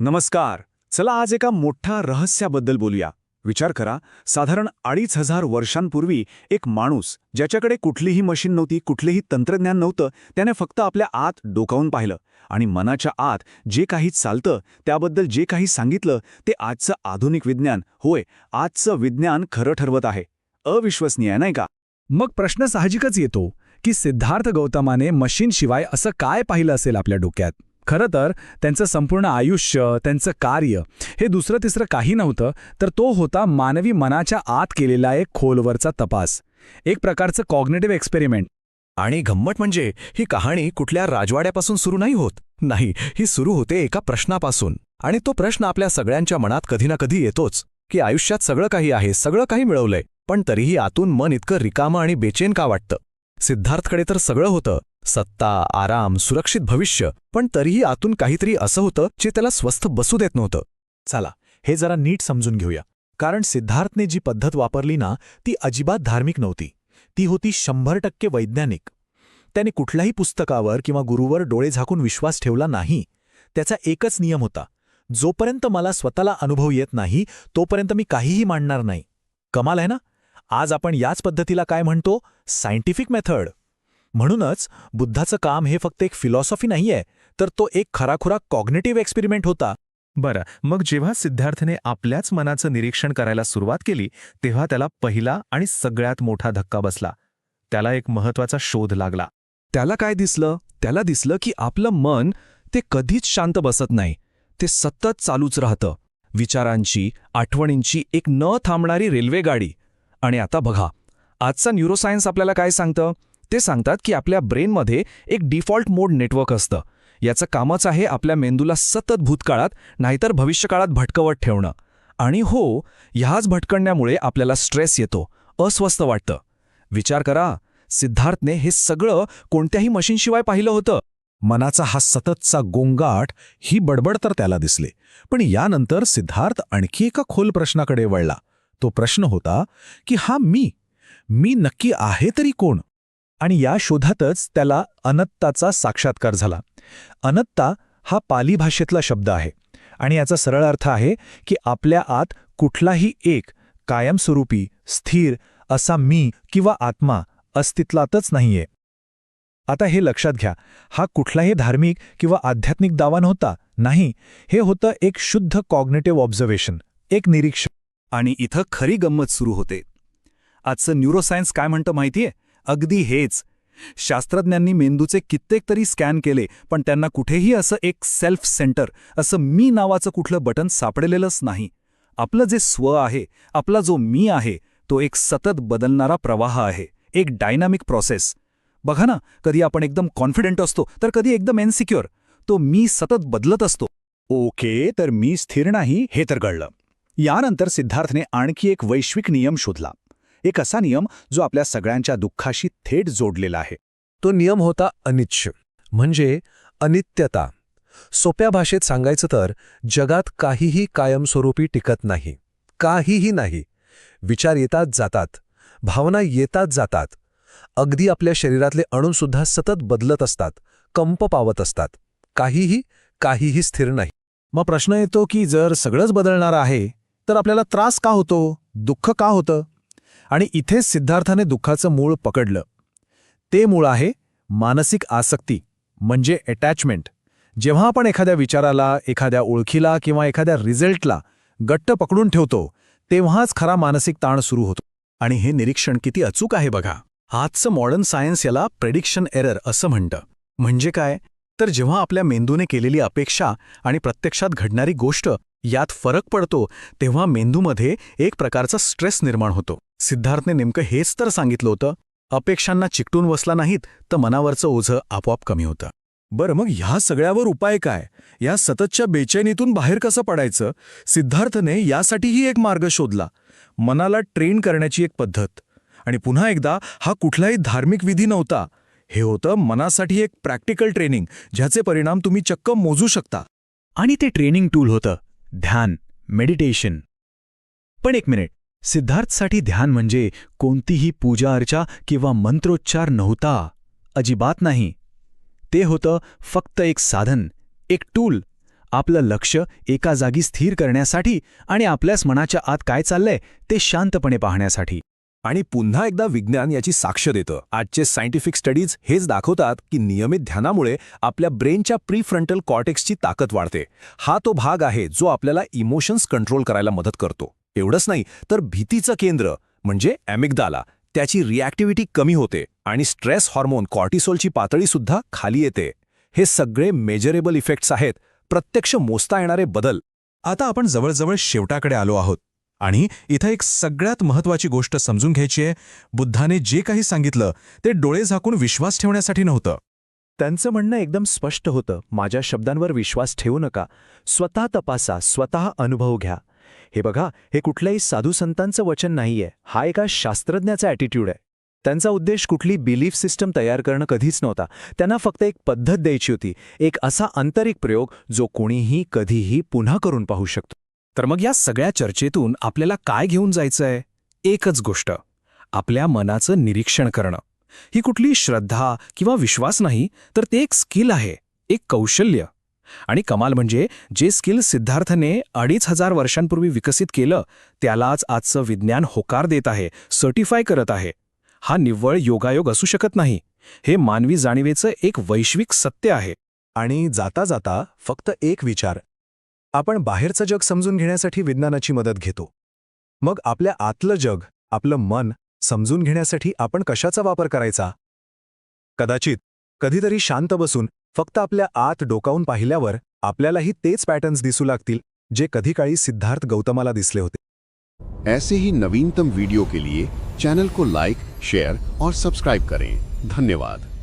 नमस्कार. चला आज एका मोठ्या रहस्याबद्दल बोलूया. विचार करा साधारण अडीच हजार वर्षांपूर्वी एक माणूस ज्याच्याकडे कुठलीही मशीन नव्हती कुठलेही तंत्रज्ञान नव्हतं त्याने फक्त आपल्या आत डोकावून पाहिलं आणि मनाच्या आत जे काही चालतं त्याबद्दल जे काही सांगितलं ते आजचं आधुनिक विज्ञान. होय आजचं विज्ञान खरं ठरवत आहे. अविश्वसनीय नाही का? मग प्रश्न साहजिकच येतो की सिद्धार्थ गौतमाने मशीनशिवाय असं काय पाहिलं असेल आपल्या डोक्यात? खरं तर त्यांचं संपूर्ण आयुष्य त्यांचं कार्य हे दुसरं तिसरं काही नव्हतं तर तो होता मानवी मनाच्या आत केलेला एक खोलवरचा तपास. एक प्रकारचं कॉग्नेटिव्ह एक्सपेरिमेंट. आणि गंमत म्हणजे ही कहाणी कुठल्या राजवाड्यापासून सुरू नाही होत. नाही ही सुरू होते एका प्रश्नापासून. आणि तो प्रश्न आपल्या सगळ्यांच्या मनात कधी ना कधी येतोच की आयुष्यात सगळं काही आहे सगळं काही मिळवलंय पण तरीही आतून मन इतकं रिकामं आणि बेचेन का वाटतं? सिद्धार्थकडे तर सगळं होतं. सत्ता आराम सुरक्षित भविष्य. पण तरीही आतून काहीतरी असं होतं जे त्याला स्वस्थ बसू देत नव्हतं. चला हे जरा नीट समजून घेऊया. कारण सिद्धार्थने जी पद्धत वापरली ना ती अजिबात धार्मिक नव्हती. ती होती शंभर टक्के वैज्ञानिक. त्याने कुठल्याही पुस्तकावर किंवा गुरुवर डोळे झाकून विश्वास ठेवला नाही. त्याचा एकच नियम होता. जोपर्यंत मला स्वतःला अनुभव येत नाही तोपर्यंत मी काहीही मांडणार नाही. कमाल आहे ना? आज आपण याच पद्धतीला काय म्हणतो? सायंटिफिक मेथड म्हणूनच बुद्धाचं काम हे फक्त एक फिलॉसॉफी नाहीये तर तो एक खराखुरा कॉग्नेटिव्ह एक्सपेरिमेंट होता. बरं मग जेव्हा सिद्धार्थने आपल्याच मनाचं निरीक्षण करायला सुरुवात केली तेव्हा त्याला पहिला आणि सगळ्यात मोठा धक्का बसला. त्याला एक महत्त्वाचा शोध लागला. त्याला काय दिसलं? त्याला दिसलं की आपलं मन ते कधीच शांत बसत नाही. ते सतत चालूच राहतं. विचारांची आठवणींची एक न थांबणारी रेल्वे गाडी आणि आता बघा आजचा न्यूरोसायन्स आपल्याला काय सांगतं? ते सांगतात की आपल्या ब्रेनमध्ये एक डिफॉल्ट मोड नेटवर्क असतं. याचं कामच आहे आपल्या मेंदूला सतत भूतकाळात नाहीतर भविष्यकाळात भटकवत ठेवणं. आणि हो ह्याच भटकण्यामुळे आपल्याला स्ट्रेस येतो अस्वस्थ वाटतं. विचार करा सिद्धार्थने हे सगळं कोणत्याही मशीनशिवाय पाहिलं होतं. मनाचा हा सततचा गोंगाट ही बडबड तर त्याला दिसले. पण यानंतर सिद्धार्थ आणखी एका खोल प्रश्नाकडे वळला. तो प्रश्न होता की हा मी? मी नक्की आहे तरी कोण? आणि या शोधातच त्याला अनत्ताचा साक्षात्कार झाला. अनत्ता हा पाली भाषेतला शब्द आहे आणि याचा सरळ अर्थ आहे की आपल्या आत कुठलाही एक कायमस्वरूपी स्थिर असा मी किंवा आत्मा अस्तित्वातच नाहीये. आता हे लक्षात घ्या हा कुठलाही धार्मिक किंवा आध्यात्मिक दावा नव्हता नाही हे होतं एक शुद्ध कॉग्नेटिव्ह ऑब्झर्वेशन एक निरीक्षण. आणि इथं खरी गंमत सुरू होते. आजचं न्यूरोसायन्स काय म्हणतं माहितीये? अगदी हेच. शास्त्रज्ञांनी मेंदूचे कित्येक तरी स्कॅन केले पण त्यांना कुठेही असं एक सेल्फ सेंटर असं मी नावाचं कुठलं बटन सापडलेलंच नाही. आपलं जे स्व आहे आपला जो मी आहे तो एक सतत बदलणारा प्रवाह आहे एक डायनामिक प्रोसेस. बघा ना कधी आपण एकदम कॉन्फिडेंट असतो तर कधी एकदम एनसिक्युअर तो मी सतत बदलत असतो. ओके तर मी स्थिर नाही हे तर कळलं. यानंतर सिद्धार्थने आणखी एक वैश्विक नियम शोधला. एक असा नियम जो आपल्या सगळ्यांच्या दुःखाशी थेट जोडलेला आहे. तो नियम होता अनिच्छ म्हणजे अनित्यता. सोप्या भाषेत सांगायचं तर जगात काहीही कायमस्वरूपी टिकत नाही काहीही नाही. विचार येतात जातात भावना येतात जातात. अगदी आपल्या शरीरातले अणूसुद्धा सतत बदलत असतात कंप पावत असतात. काहीही काहीही स्थिर नाही. मग प्रश्न येतो की जर सगळंच बदलणार आहे तर आपल्याला त्रास का होतो? दुःख का होतं? आणि इथेच सिद्धार्थाने दुःखाचं मूळ पकडलं. ते मूळ आहे मानसिक आसक्ती म्हणजे अटॅचमेंट जेव्हा आपण एखाद्या विचाराला एखाद्या ओळखीला किंवा एखाद्या रिझल्टला गट्ट पकडून ठेवतो तेव्हाच खरा मानसिक ताण सुरू होतो. आणि हे निरीक्षण किती अचूक आहे बघा. आजचं मॉडर्न सायन्स याला प्रेडिक्शन एरर असं म्हणतं. म्हणजे काय? तर जेव्हा आपल्या मेंदूने केलेली अपेक्षा आणि प्रत्यक्षात घडणारी गोष्ट यात फरक पडतो तेव्हा मेंदूमध्ये एक प्रकारचा स्ट्रेस निर्माण होतो. सिद्धार्थने नेमकं हेच तर सांगितलं होतं अपेक्षांना चिकटून बसला नाहीत तर मनावरचं ओझं आपोआप कमी होतं. बरं मग ह्या सगळ्यावर उपाय काय? या सततच्या बेचैनीतून बाहेर कसं पडायचं? सिद्धार्थने यासाठीही एक मार्ग शोधला मनाला ट्रेन करण्याची एक पद्धत. आणि पुन्हा एकदा हा कुठलाही धार्मिक विधी नव्हता. हे होतं मनासाठी एक प्रॅक्टिकल ट्रेनिंग ज्याचे परिणाम तुम्ही चक्क मोजू शकता. आणि ते ट्रेनिंग टूल होतं. ध्यान मेडिटेशन पण एक मिनिट सिद्धार्थसाठी ध्यान म्हणजे कोणतीही पूजा अर्चा किंवा मंत्रोच्चार नव्हता अजिबात नाही. ते होतं फक्त एक साधन एक टूल आपलं लक्ष एका जागी स्थिर करण्यासाठी आणि आपल्याच मनाच्या आत काय चाललंय ते शांतपणे पाहण्यासाठी. आणि पुन्हा एकदा विज्ञान याची साक्ष देतं. आजचे सायंटिफिक स्टडीज हेच दाखवतात की नियमित ध्यानामुळे आपल्या ब्रेनच्या प्रीफ्रंटल कॉर्टेक्सची ताकद वाढते. हा तो भाग आहे जो आपल्याला इमोशन्स कंट्रोल करायला मदत करतो. एवढंच नाही तर भीतीचं केंद्र म्हणजे ॲमिगदाला त्याची रिॲक्टिव्हिटी कमी होते आणि स्ट्रेस हॉर्मोन कॉर्टिसोलची पातळीसुद्धा खाली येते. हे सगळे मेजरेबल इफेक्ट्स आहेत. प्रत्यक्ष मोजता येणारे बदल. आता आपण जवळजवळ शेवटाकडे आलो आहोत. आणि इथं एक सगळ्यात महत्वाची गोष्ट समजून घ्यायची आहे. बुद्धाने जे काही सांगितलं ते डोळे झाकून विश्वास ठेवण्यासाठी नव्हतं. त्यांचं म्हणणं एकदम स्पष्ट होतं. माझ्या शब्दांवर विश्वास ठेवू नका. स्वतः तपासा स्वतः अनुभव घ्या. हे बघा हे कुठल्याही साधू संतांचं वचन नाहीये. हा एका शास्त्रज्ञाचा ॲटिट्यूड आहे. त्यांचा उद्देश कुठली बिलीफ सिस्टम तयार करणं कधीच नव्हता. त्यांना फक्त एक पद्धत द्यायची होती. एक असा आंतरिक प्रयोग जो कोणीही कधीही पुन्हा करून पाहू शकतो. तर मग या सगळ्या चर्चेतून आपल्याला काय घेऊन जायचंय? एकच गोष्ट आपल्या मनाचं निरीक्षण करणं. ही कुठली श्रद्धा किंवा विश्वास नाही तर ते एक स्किल आहे एक कौशल्य. आणि कमाल म्हणजे जे स्किल सिद्धार्थने अडीच हजार वर्षांपूर्वी विकसित केलं त्यालाच आजचं विज्ञान होकार देत आहे सर्टिफाय करत आहे. हा निव्वळ योगायोग असू शकत नाही. हे मानवी जाणीवेचं एक वैश्विक सत्य आहे. आणि जाता जाता फक्त एक विचार आपण बाहेरचं जग समजून घेण्यासाठी विज्ञानाची मदत घेतो. मग आपल्या आतलं जग आपलं मन समजून घेण्यासाठी आपण कशाचा वापर करायचा? कदाचित कधीतरी शांत बसून फक्त आपल्या आत डोकावून पाहिल्यावर आपल्यालाही तेच पॅटर्न्स दिसू लागतील जे कधी काळी सिद्धार्थ गौतमाला दिसले होते. ऐसे ही नवीनतम वीडियो के लिए चैनल को लाइक शेयर और सब्सक्राइब करें. धन्यवाद.